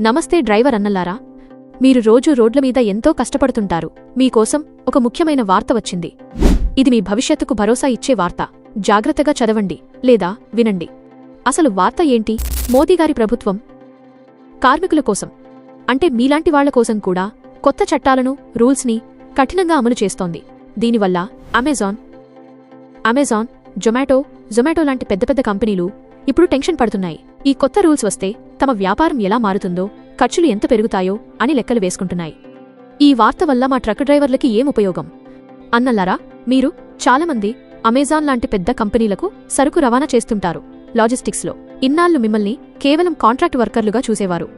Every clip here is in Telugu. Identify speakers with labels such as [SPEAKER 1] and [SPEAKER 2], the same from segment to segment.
[SPEAKER 1] నమస్తే డ్రైవర్ అన్నల్లారా మీరు రోజూ రోడ్ల మీద ఎంతో కష్టపడుతుంటారు. మీకోసం ఒక ముఖ్యమైన వార్త వచ్చింది. ఇది మీ భవిష్యత్తుకు భరోసా ఇచ్చే వార్త. జాగ్రత్తగా చదవండి లేదా వినండి. అసలు వార్త ఏంటి? మోదీగారి ప్రభుత్వం? కార్మికుల కోసం. అంటే మీలాంటి వాళ్ళ కోసం కూడా కొత్త చట్టాలను రూల్స్ని కఠినంగా అమలు చేస్తోంది. దీనివల్ల అమెజాన్ అమెజాన్ జొమాటో జొమాటో లాంటి పెద్ద పెద్ద కంపెనీలు ఇప్పుడు టెన్షన్ పడుతున్నాయి. ఈ కొత్త రూల్స్ వస్తే తమ వ్యాపారం ఎలా మారుతుందో ఖర్చులు ఎంత పెరుగుతాయో అని లెక్కలు వేసుకుంటున్నాయి. ఈ వార్త వల్ల మా ట్రక్ డ్రైవర్లకి ఏం ఉపయోగం? అన్నల్లారా మీరు చాలామంది అమెజాన్ లాంటి పెద్ద కంపెనీలకు సరుకు రవాణా చేస్తుంటారు లాజిస్టిక్స్లో. ఇన్నాళ్ళు మిమ్మల్ని కేవలం కాంట్రాక్ట్ వర్కర్లుగా చూసేవారు.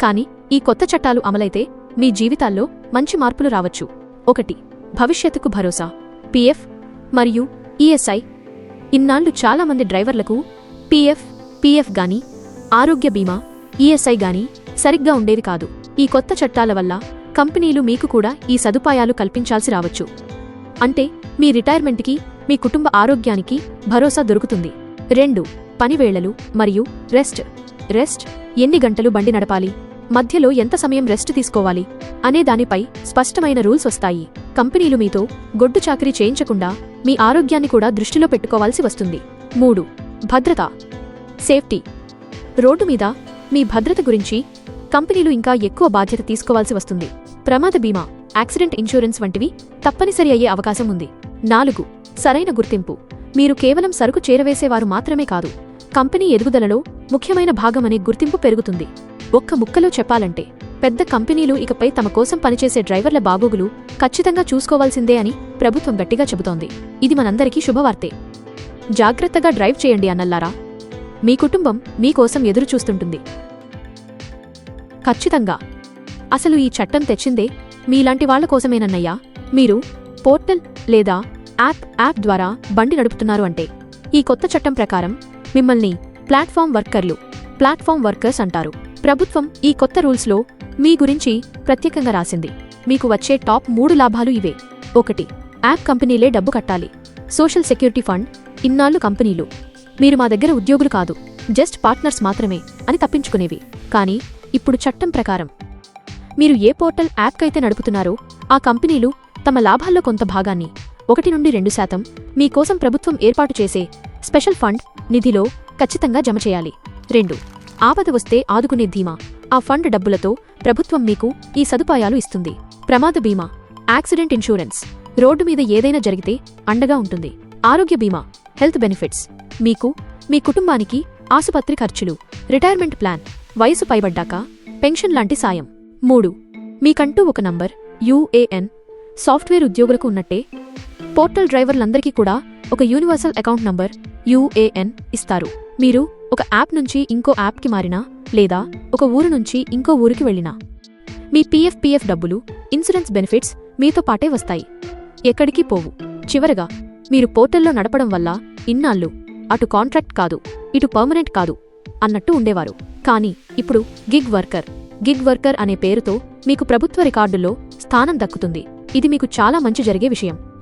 [SPEAKER 1] కానీ ఈ కొత్త చట్టాలు అమలైతే మీ జీవితాల్లో మంచి మార్పులు రావచ్చు. ఒకటి భవిష్యత్తుకు భరోసా. పిఎఫ్ మరియు ఈఎస్ఐ ఇన్నాళ్ళు చాలామంది డ్రైవర్లకు పీఎఫ్ పీఎఫ్ గాని ఆరోగ్య బీమా ఈఎస్ఐ గాని సరిగ్గా ఉండేది కాదు. ఈ కొత్త చట్టాల వల్ల కంపెనీలు మీకు కూడా ఈ సదుపాయాలు కల్పించాల్సి రావచ్చు. అంటే మీ రిటైర్మెంట్కి మీ కుటుంబ ఆరోగ్యానికి భరోసా దొరుకుతుంది. రెండు పనివేళలు మరియు రెస్ట్. రెస్ట్ ఎన్ని గంటలు బండి నడపాలి? మధ్యలో ఎంత సమయం రెస్ట్ తీసుకోవాలి అనే దానిపై స్పష్టమైన రూల్స్ వస్తాయి. కంపెనీలు మీతో గొడ్డు చాకరీ చేయించకుండా మీ ఆరోగ్యాన్ని కూడా దృష్టిలో పెట్టుకోవాల్సి వస్తుంది. మూడు భద్రత. సేఫ్టీ. రోడ్డు మీద మీ భద్రత గురించి కంపెనీలు ఇంకా ఎక్కువ బాధ్యత తీసుకోవాల్సి వస్తుంది. ప్రమాద బీమా యాక్సిడెంట్ ఇన్సూరెన్స్ వంటివి తప్పనిసరి అయ్యే అవకాశం ఉంది. నాలుగు సరైన గుర్తింపు. మీరు కేవలం సరుకు చేరవేసేవారు మాత్రమే కాదు కంపెనీ ఎదుగుదలలో ముఖ్యమైన భాగమనే గుర్తింపు పెరుగుతుంది. ఒక్క ముక్కలో చెప్పాలంటే పెద్ద కంపెనీలు ఇకపై తమ కోసం పనిచేసే డ్రైవర్ల బాగోగులు ఖచ్చితంగా చూసుకోవాల్సిందే అని ప్రభుత్వం గట్టిగా చెబుతోంది. ఇది మనందరికీ శుభవార్తే. జాగ్రత్తగా డ్రైవ్ చేయండి అన్నల్లారా. మీ కుటుంబం మీకోసం ఎదురుచూస్తుంటుంది ఖచ్చితంగా. అసలు ఈ చట్టం తెచ్చిందే మీలాంటి వాళ్ళ కోసమేనన్నయ్యా. మీరు పోర్టల్ లేదా యాప్ యాప్ ద్వారా బండి నడుపుతున్నారు అంటే ఈ కొత్త చట్టం ప్రకారం మిమ్మల్ని ప్లాట్ఫామ్ వర్కర్లు ప్లాట్ఫామ్ వర్కర్స్ అంటారు. ప్రభుత్వం ఈ కొత్త రూల్స్లో మీ గురించి ప్రత్యేకంగా రాసింది. మీకు వచ్చే టాప్ మూడు లాభాలు ఇవే. ఒకటి యాప్ కంపెనీలే డబ్బు కట్టాలి. సోషల్ సెక్యూరిటీ ఫండ్ ఇన్నాళ్ళు కంపెనీలు. మీరు మా దగ్గర ఉద్యోగులు కాదు జస్ట్ పార్ట్నర్స్ మాత్రమే అని తప్పించుకునేవి. కానీ ఇప్పుడు చట్టం ప్రకారం. మీరు ఏ పోర్టల్ యాప్కైతే నడుపుతున్నారో ఆ కంపెనీలు తమ లాభాల్లో కొంత భాగాన్ని ఒకటి నుండి రెండు శాతం మీకోసం ప్రభుత్వం ఏర్పాటు చేసే స్పెషల్ ఫండ్ నిధిలో ఖచ్చితంగా జమ చేయాలి. రెండు ఆపద వస్తే ఆదుకునే ధీమా. ఆ ఫండ్ డబ్బులతో ప్రభుత్వం మీకు ఈ సదుపాయాలు ఇస్తుంది. ప్రమాద బీమా యాక్సిడెంట్ ఇన్సూరెన్స్ రోడ్డు మీద ఏదైనా జరిగితే అండగా ఉంటుంది. ఆరోగ్య బీమా హెల్త్ బెనిఫిట్స్. మీకు మీ కుటుంబానికి ఆసుపత్రి ఖర్చులు రిటైర్మెంట్ ప్లాన్ వయసు పైబడ్డాక పెన్షన్ లాంటి సాయం. మూడు మీకంటూ ఒక నంబర్ యూఏఎన్ సాఫ్ట్వేర్ ఉద్యోగులకు ఉన్నట్టే పోర్టల్ డ్రైవర్లందరికీ కూడా ఒక యూనివర్సల్ అకౌంట్ నంబర్ యూఏఎన్ ఇస్తారు. మీరు ఒక యాప్ నుంచి ఇంకో యాప్కి మారినా లేదా ఒక ఊరు నుంచి ఇంకో ఊరికి వెళ్ళినా మీ పీఎఫ్ డబ్బులు ఇన్సూరెన్స్ బెనిఫిట్స్ మీతో పాటే వస్తాయి. ఎక్కడికి పోవు. చివరగా మీరు పోర్టల్లో నడపడం వల్ల ఇన్నాళ్ళు అటు కాంట్రాక్ట్ కాదు ఇటు పర్మనెంట్ కాదు అన్నట్టు ఉండేవారు. కానీ ఇప్పుడు గిగ్ వర్కర్ గిగ్ వర్కర్ అనే పేరుతో మీకు ప్రభుత్వ రికార్డుల్లో స్థానం దక్కుతుంది. ఇది మీకు చాలా మంచి జరిగే విషయం.